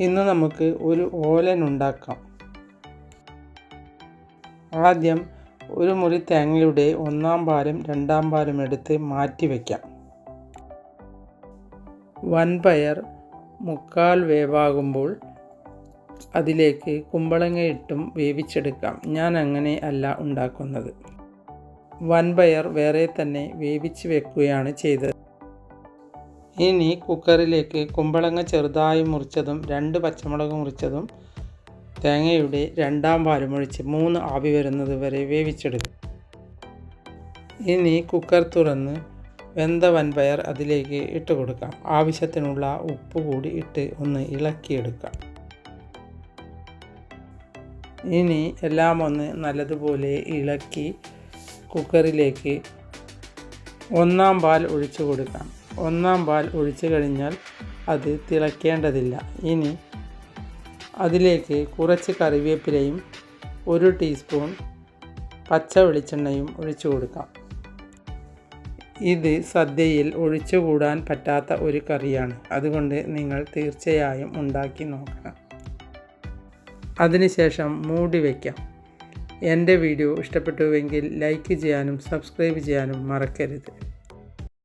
ഇന്ന് നമുക്ക് ഒരു ഓലൻ ഉണ്ടാക്കാം. ആദ്യം ഒരു മുറി തേങ്ങയുടെ ഒന്നാം പാലും രണ്ടാം പാലും എടുത്ത് മാറ്റി വയ്ക്കാം വൻപയർ മുക്കാൽ വേവാകുമ്പോൾ അതിലേക്ക് കുമ്പളങ്ങ ഇട്ടും വേവിച്ചെടുക്കാം. ഞാൻ അങ്ങനെ അല്ല ഉണ്ടാക്കുന്നത്. വൻപയർ വേറെ തന്നെ വേവിച്ച് വെക്കുകയാണ് ചെയ്തത്. ഇനി കുക്കറിലേക്ക് കുമ്പളങ്ങ ചെറുതായി മുറിച്ചതും രണ്ട് പച്ചമുളക് മുറിച്ചതും തേങ്ങയുടെ രണ്ടാം പാലും ഒഴിച്ച് മൂന്ന് ആവി വരുന്നത് വരെ വേവിച്ചെടുക്കും. ഇനി കുക്കർ തുറന്ന് വെന്ത വൻപയർ അതിലേക്ക് ഇട്ട് കൊടുക്കാം. ആവശ്യത്തിനുള്ള ഉപ്പ് കൂടി ഇട്ട് ഒന്ന് ഇളക്കിയെടുക്കാം. ഇനി എല്ലാം ഒന്ന് നല്ലതുപോലെ ഇളക്കി കുക്കറിലേക്ക് ഒന്നാം പാൽ ഒഴിച്ചു കൊടുക്കാം. ഒന്നാം പാൽ ഒഴിച്ചു കഴിഞ്ഞാൽ അത് തിളക്കേണ്ടതില്ല. ഇനി അതിലേക്ക് കുറച്ച് കറിവേപ്പിലയും ഒരു ടീസ്പൂൺ പച്ച വെളിച്ചെണ്ണയും ഒഴിച്ചു കൊടുക്കാം. ഇത് സദ്യയിൽ ഒഴിച്ചുകൂടാൻ പറ്റാത്ത ഒരു കറിയാണ്. അതുകൊണ്ട് നിങ്ങൾ തീർച്ചയായും ഉണ്ടാക്കി നോക്കണം. അതിനുശേഷം മൂടി വയ്ക്കാം എന്റെ വീഡിയോ ഇഷ്ടപ്പെട്ടുവെങ്കിൽ ലൈക്ക് ചെയ്യാനും സബ്സ്ക്രൈബ് ചെയ്യാനും മറക്കരുത്.